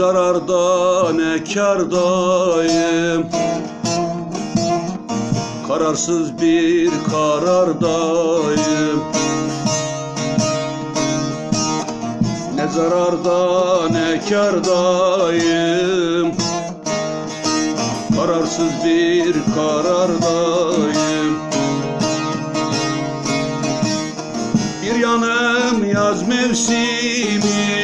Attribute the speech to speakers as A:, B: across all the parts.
A: zararda ne kardayım Kararsız bir karardayım. Ne zararda ne kardayım Kararsız bir karardayım. Bir yanım yaz mevsimi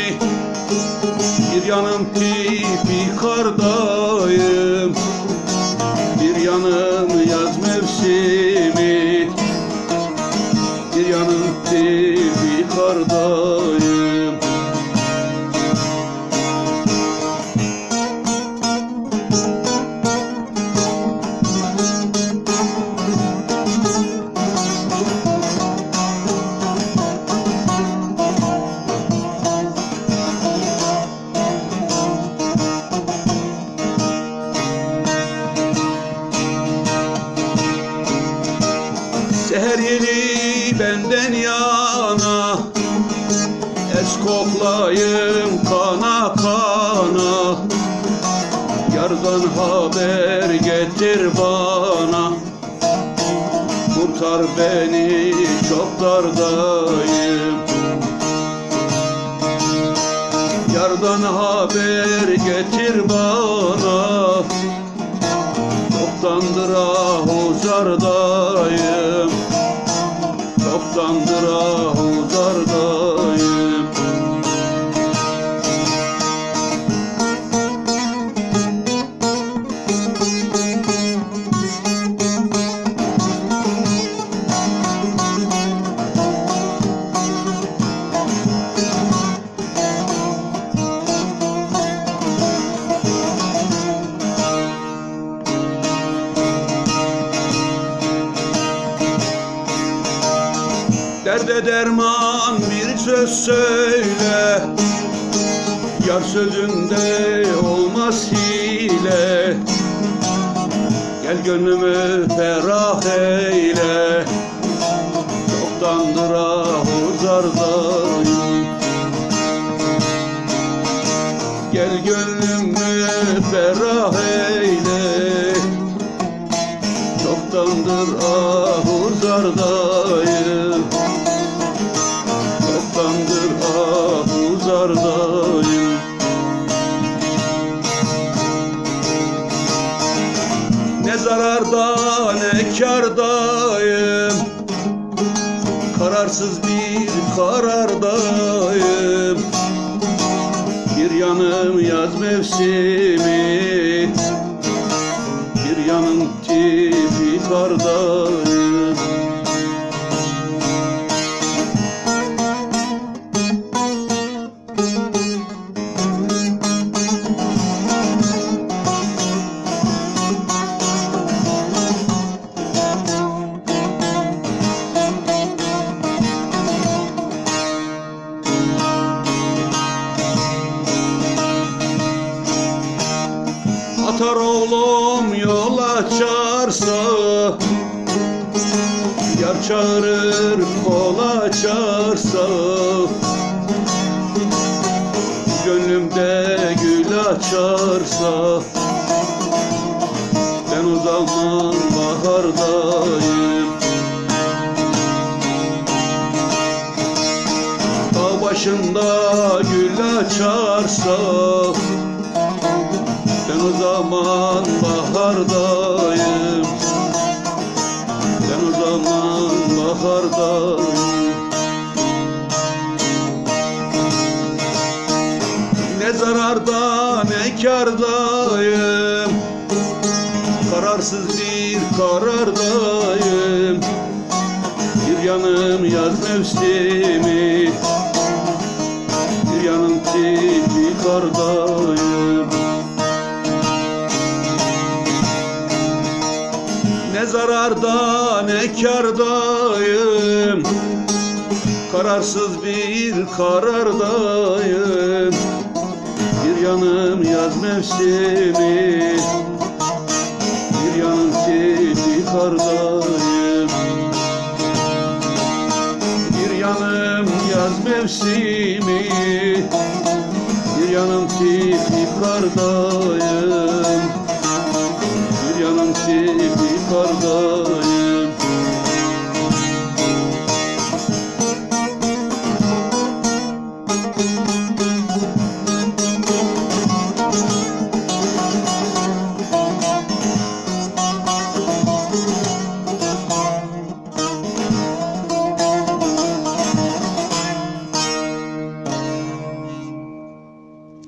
A: Bir yanım tipi kardayım Bir yanım yaz mevsimi benden yana. Es koklayım kana kana. Yardan haber getir bana. Kurtar beni çok dardayım Yardan haber getir bana. Çoktandır ahuzardayım Çoktandır ahuzardayım Derde derman bir söz söyle. Yar sözünde olmaz hile. Gel gönlümü ferah eyle. Çoktandır ahuzardayım Gel gönlümü ferah eyle. Çoktandır ahuzardayım ne kardayım Kararsız bir karardayım. Bir yanım yaz mevsimi Bir yanım tipi kardayım Atar oğlum yol açarsa Yar çağırır kol açarsa. Gönlümde gül açarsa Ben o zaman bahardayım. Dağ başında gül açarsa zaman bahardayım. Ben o zaman bahardayım. Ne zararda ne kardayım Kararsız bir karardayım. Bir yanım yaz mevsimi. Bir yanım tipi kardayım Ne zararda ne kardayım Kararsız bir karardayım. Bir yanım yaz mevsimi. Bir yanım tipi kardayım. Bir yanım yaz mevsimi. Bir yanım tipi kardayım Kardayım